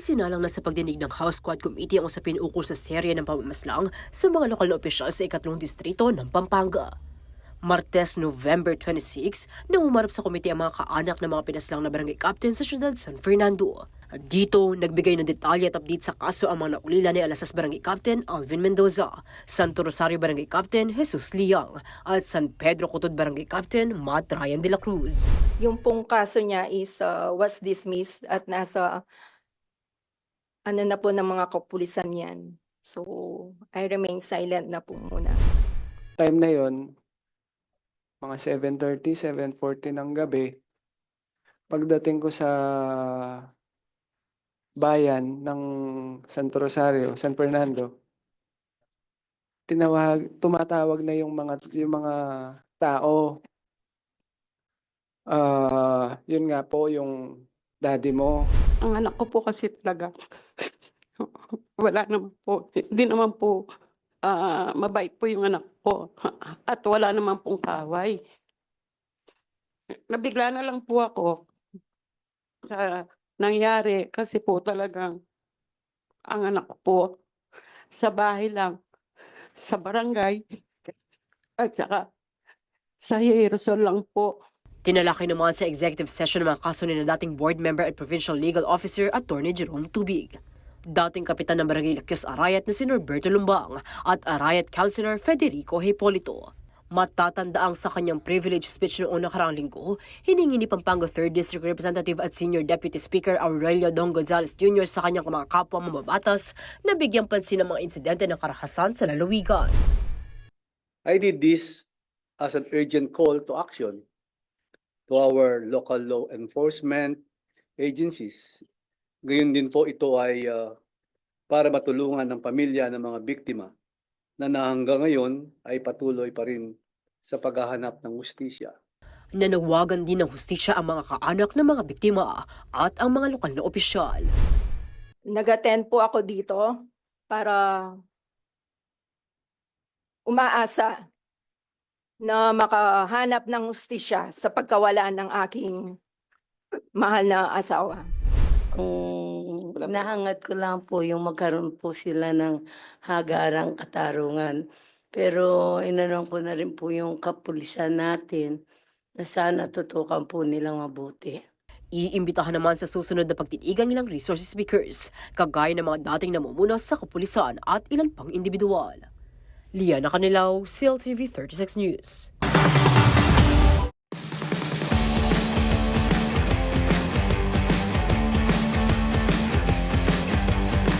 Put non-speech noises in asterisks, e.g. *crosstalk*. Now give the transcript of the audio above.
Isinalang na sa pagdinig ng House Quad Committee ang usapin ukol sa serye ng pamamaslang sa mga lokal na opisyal sa ikatlong distrito ng Pampanga. Martes, November 26, nang umarap sa komite ang mga kaanak ng mga pinaslang na barangay captain sa siyudad San Fernando. At dito, nagbigay ng detalye at update sa kaso ang mga naulila ni Alasas Barangay Captain Alvin Mendoza, Santo Rosario Barangay Captain Jesus Liang, at San Pedro Cotod Barangay Captain Matt Ryan de la Cruz. Yung pong kaso niya is uh, was dismissed at nasa ano na po ng mga kapulisan yan. So, I remain silent na po muna. time na yon mga 7.30, 7.40 ng gabi, pagdating ko sa bayan ng Santo Rosario, San Fernando, tinawag, tumatawag na yung mga yung mga tao. Ah, yun nga po yung daddy mo. Ang anak ko po kasi talaga, *laughs* wala naman po, hindi naman po, ah, mabait po yung anak ko. *laughs* At wala naman pong kaway. Nabigla na lang po ako sa nangyari kasi po talagang ang anak ko po sa bahay lang, sa barangay, at saka sa Hierosol lang po. Tinalakay naman sa executive session ng mga kaso ni na dating board member at provincial legal officer Attorney Jerome Tubig. Dating kapitan ng barangay Lakyos Arayat na si Norberto Lumbang at Arayat Councilor Federico Hipolito. Matatandaang sa kanyang privilege speech noong nakaraang linggo, hiningi ni Pampanga 3rd District Representative at Senior Deputy Speaker Aurelio Don Gonzales Jr. sa kanyang mga kapwa mamabatas na bigyang pansin ng mga insidente ng karahasan sa lalawigan. I did this as an urgent call to action to our local law enforcement agencies. Gayon din po ito ay uh, para matulungan ng pamilya ng mga biktima na na hanggang ngayon ay patuloy pa rin sa paghahanap ng hustisya. Nanawagan din ng hustisya ang mga kaanak ng mga biktima at ang mga lokal na opisyal. Nag-attend po ako dito para umaasa na makahanap ng hustisya sa pagkawala ng aking mahal na asawa. Kung nahangat ko lang po yung magkaroon po sila ng hagarang katarungan. Pero inanong ko na rin po yung kapulisan natin na sana tutukan po nilang mabuti. Iimbitahan naman sa susunod na pagtitigang ilang resource speakers, kagaya ng mga dating namumuno sa kapulisan at ilan pang individual. Liana Kanilaw, CLTV 36 News.